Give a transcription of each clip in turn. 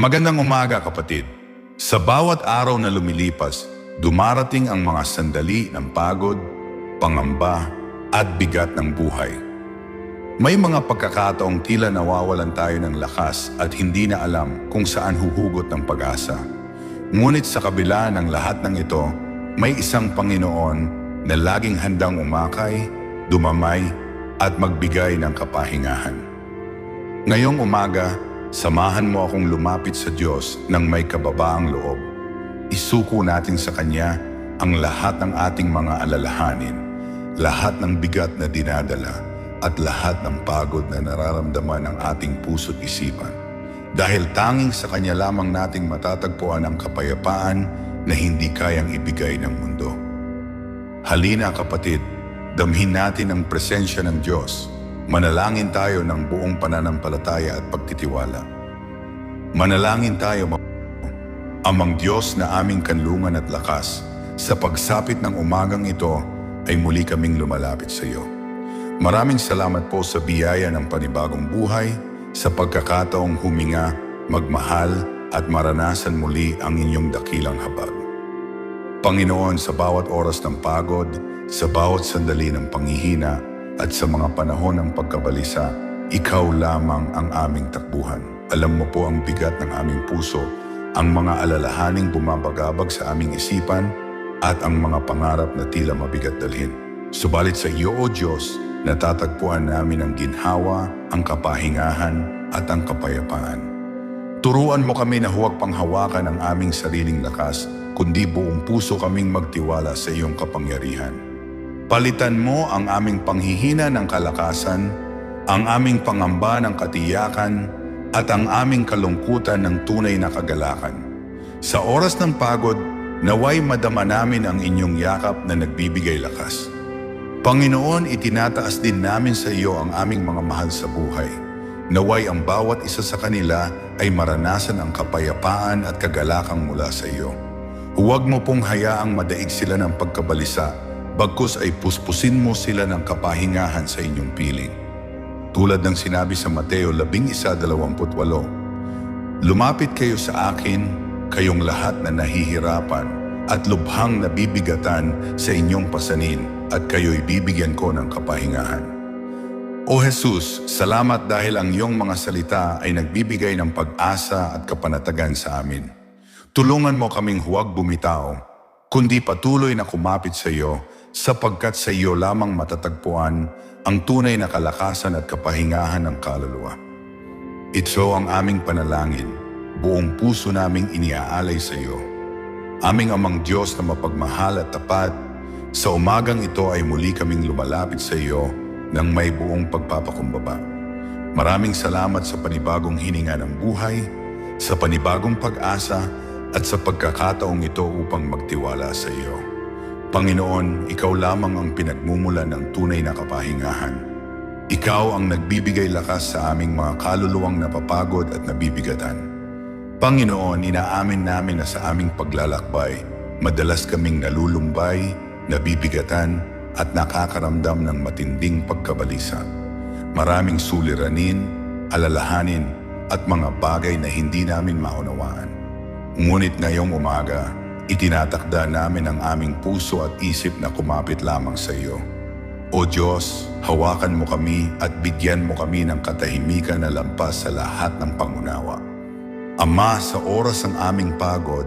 Magandang umaga kapatid. Sa bawat araw na lumilipas, dumarating ang mga sandali ng pagod, pangamba, at bigat ng buhay. May mga pagkakataong tila nawawalan tayo ng lakas at hindi na alam kung saan huhugot ng pag-asa. Ngunit sa kabila ng lahat ng ito, may isang Panginoon na laging handang umakay, dumamay, at magbigay ng kapahingahan. Ngayong umaga, samahan mo akong lumapit sa Diyos ng may kababaang loob. Isuko natin sa Kanya ang lahat ng ating mga alalahanin, lahat ng bigat na dinadala, at lahat ng pagod na nararamdaman ng ating puso't isipan. Dahil tanging sa Kanya lamang nating matatagpuan ang kapayapaan na hindi kayang ibigay ng mundo. Halina kapatid, damhin natin ang presensya ng Diyos. Manalangin tayo ng buong pananampalataya at pagtitiwala. Manalangin tayo, ma- Amang Diyos na aming kanlungan at lakas, sa pagsapit ng umagang ito ay muli kaming lumalapit sa iyo. Maraming salamat po sa biyaya ng panibagong buhay, sa pagkakataong huminga, magmahal at maranasan muli ang inyong dakilang habag. Panginoon, sa bawat oras ng pagod, sa bawat sandali ng panghihina, at sa mga panahon ng pagkabalisa, ikaw lamang ang aming takbuhan. Alam mo po ang bigat ng aming puso, ang mga alalahaning bumabagabag sa aming isipan, at ang mga pangarap na tila mabigat dalhin. Subalit sa iyo, O Diyos, natatagpuan namin ang ginhawa, ang kapahingahan, at ang kapayapaan. Turuan mo kami na huwag panghawakan ang aming sariling lakas, kundi buong puso kaming magtiwala sa iyong kapangyarihan. Palitan mo ang aming panghihina ng kalakasan, ang aming pangamba ng katiyakan, at ang aming kalungkutan ng tunay na kagalakan. Sa oras ng pagod, naway madama namin ang inyong yakap na nagbibigay lakas. Panginoon, itinataas din namin sa iyo ang aming mga mahal sa buhay. Naway ang bawat isa sa kanila ay maranasan ang kapayapaan at kagalakang mula sa iyo. Huwag mo pong hayaang madaig sila ng pagkabalisa, bagkus ay puspusin mo sila ng kapahingahan sa inyong piling. Tulad ng sinabi sa Mateo 11.28, Lumapit kayo sa akin, kayong lahat na nahihirapan at lubhang nabibigatan sa inyong pasanin at kayo'y bibigyan ko ng kapahingahan. O Jesus, salamat dahil ang iyong mga salita ay nagbibigay ng pag-asa at kapanatagan sa amin. Tulungan mo kaming huwag bumitaw, kundi patuloy na kumapit sa iyo sapagkat sa iyo lamang matatagpuan ang tunay na kalakasan at kapahingahan ng kaluluwa. Ito ang aming panalangin, buong puso naming iniaalay sa iyo. Aming amang Diyos na mapagmahal at tapat, sa umagang ito ay muli kaming lumalapit sa iyo ng may buong pagpapakumbaba. Maraming salamat sa panibagong hininga ng buhay, sa panibagong pag-asa at sa pagkakataong ito upang magtiwala sa iyo. Panginoon, Ikaw lamang ang pinagmumula ng tunay na kapahingahan. Ikaw ang nagbibigay lakas sa aming mga kaluluwang napapagod at nabibigatan. Panginoon, inaamin namin na sa aming paglalakbay, madalas kaming nalulumbay, nabibigatan, at nakakaramdam ng matinding pagkabalisa. Maraming suliranin, alalahanin, at mga bagay na hindi namin maunawaan. Ngunit ngayong umaga, itinatakda namin ang aming puso at isip na kumapit lamang sa iyo. O Diyos, hawakan mo kami at bigyan mo kami ng katahimikan na lampas sa lahat ng pangunawa. Ama, sa oras ng aming pagod,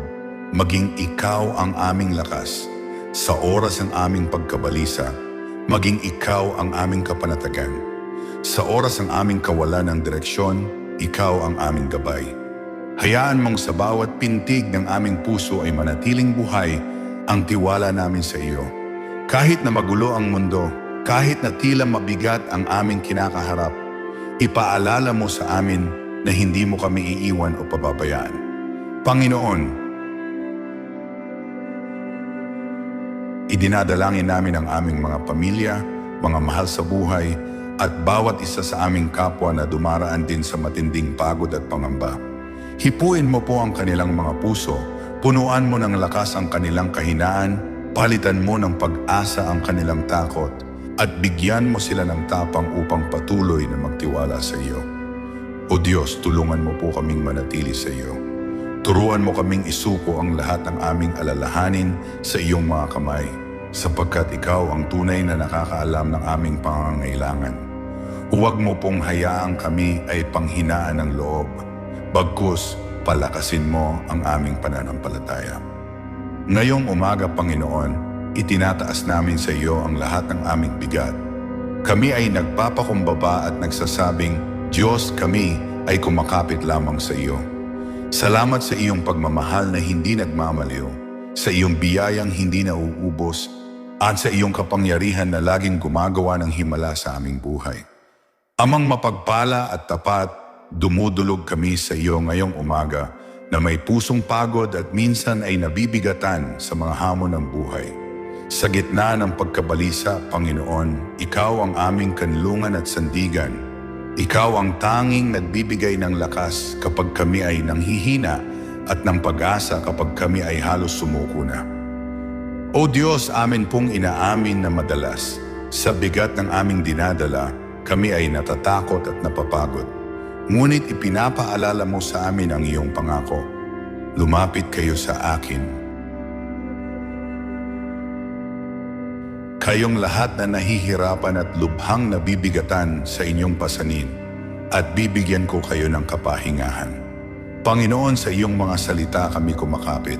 maging ikaw ang aming lakas. Sa oras ng aming pagkabalisa, maging ikaw ang aming kapanatagan. Sa oras ng aming kawalan ng direksyon, ikaw ang aming gabay. Hayaan mong sa bawat pintig ng aming puso ay manatiling buhay ang tiwala namin sa iyo. Kahit na magulo ang mundo, kahit na tila mabigat ang aming kinakaharap, ipaalala mo sa amin na hindi mo kami iiwan o pababayaan. Panginoon, idinadalangin namin ang aming mga pamilya, mga mahal sa buhay, at bawat isa sa aming kapwa na dumaraan din sa matinding pagod at pangamba. Hipuin mo po ang kanilang mga puso, punuan mo ng lakas ang kanilang kahinaan, palitan mo ng pag-asa ang kanilang takot, at bigyan mo sila ng tapang upang patuloy na magtiwala sa iyo. O Diyos, tulungan mo po kaming manatili sa iyo. Turuan mo kaming isuko ang lahat ng aming alalahanin sa iyong mga kamay, sapagkat ikaw ang tunay na nakakaalam ng aming pangangailangan. Huwag mo pong hayaang kami ay panghinaan ng loob. Bagkus, palakasin mo ang aming pananampalataya. Ngayong umaga, Panginoon, itinataas namin sa iyo ang lahat ng aming bigat. Kami ay nagpapakumbaba at nagsasabing, Diyos kami ay kumakapit lamang sa iyo. Salamat sa iyong pagmamahal na hindi nagmamaliw, sa iyong biyayang hindi nauubos, at sa iyong kapangyarihan na laging gumagawa ng himala sa aming buhay. Amang mapagpala at tapat, dumudulog kami sa iyo ngayong umaga na may pusong pagod at minsan ay nabibigatan sa mga hamon ng buhay. Sa gitna ng pagkabalisa, Panginoon, Ikaw ang aming kanlungan at sandigan. Ikaw ang tanging nagbibigay ng lakas kapag kami ay nanghihina at ng pag-asa kapag kami ay halos sumuko na. O Diyos, amin pong inaamin na madalas, sa bigat ng aming dinadala, kami ay natatakot at napapagod. Ngunit ipinapaalala mo sa amin ang iyong pangako. Lumapit kayo sa akin. Kayong lahat na nahihirapan at lubhang nabibigatan sa inyong pasanin at bibigyan ko kayo ng kapahingahan. Panginoon, sa iyong mga salita kami kumakapit.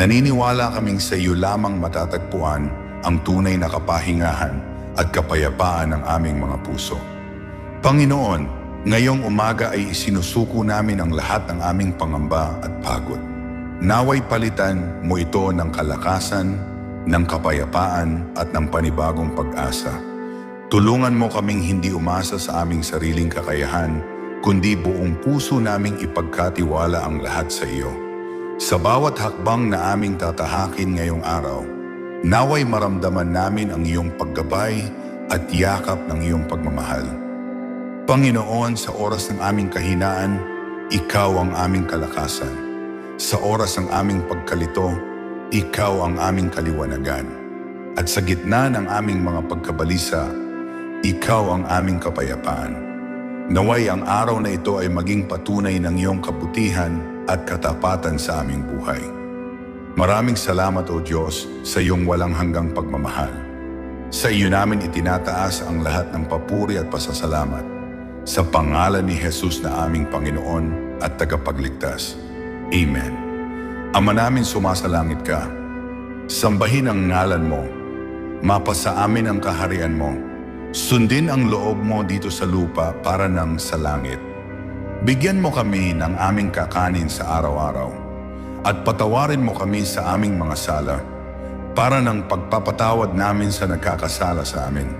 Naniniwala kaming sa iyo lamang matatagpuan ang tunay na kapahingahan at kapayapaan ng aming mga puso. Panginoon, ngayong umaga ay isinusuko namin ang lahat ng aming pangamba at pagod. Naway palitan mo ito ng kalakasan, ng kapayapaan at ng panibagong pag-asa. Tulungan mo kaming hindi umasa sa aming sariling kakayahan, kundi buong puso naming ipagkatiwala ang lahat sa iyo. Sa bawat hakbang na aming tatahakin ngayong araw, naway maramdaman namin ang iyong paggabay at yakap ng iyong pagmamahal. Panginoon, sa oras ng aming kahinaan, Ikaw ang aming kalakasan. Sa oras ng aming pagkalito, Ikaw ang aming kaliwanagan. At sa gitna ng aming mga pagkabalisa, Ikaw ang aming kapayapaan. Naway ang araw na ito ay maging patunay ng iyong kabutihan at katapatan sa aming buhay. Maraming salamat o Diyos sa iyong walang hanggang pagmamahal. Sa iyo namin itinataas ang lahat ng papuri at pasasalamat sa pangalan ni Jesus na aming Panginoon at tagapagligtas. Amen. Ama namin sumasalangit ka. Sambahin ang ngalan mo. Mapasa amin ang kaharian mo. Sundin ang loob mo dito sa lupa para nang sa langit. Bigyan mo kami ng aming kakanin sa araw-araw at patawarin mo kami sa aming mga sala para ng pagpapatawad namin sa nagkakasala sa amin.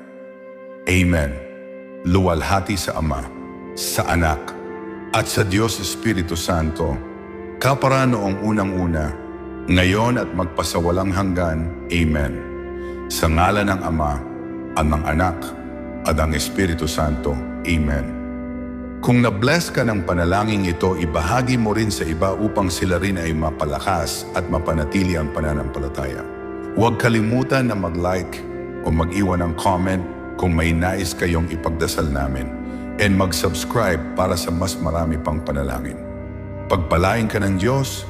Amen. Luwalhati sa Ama, sa Anak, at sa Diyos Espiritu Santo, kapara noong unang-una, ngayon at magpasawalang hanggan. Amen. Sa ngala ng Ama, at ng Anak, at ng Espiritu Santo. Amen. Kung na-bless ka ng panalangin ito, ibahagi mo rin sa iba upang sila rin ay mapalakas at mapanatili ang pananampalataya. Huwag kalimutan na mag-like o mag-iwan ng comment kung may nais kayong ipagdasal namin and mag-subscribe para sa mas marami pang panalangin. Pagpalain ka ng Diyos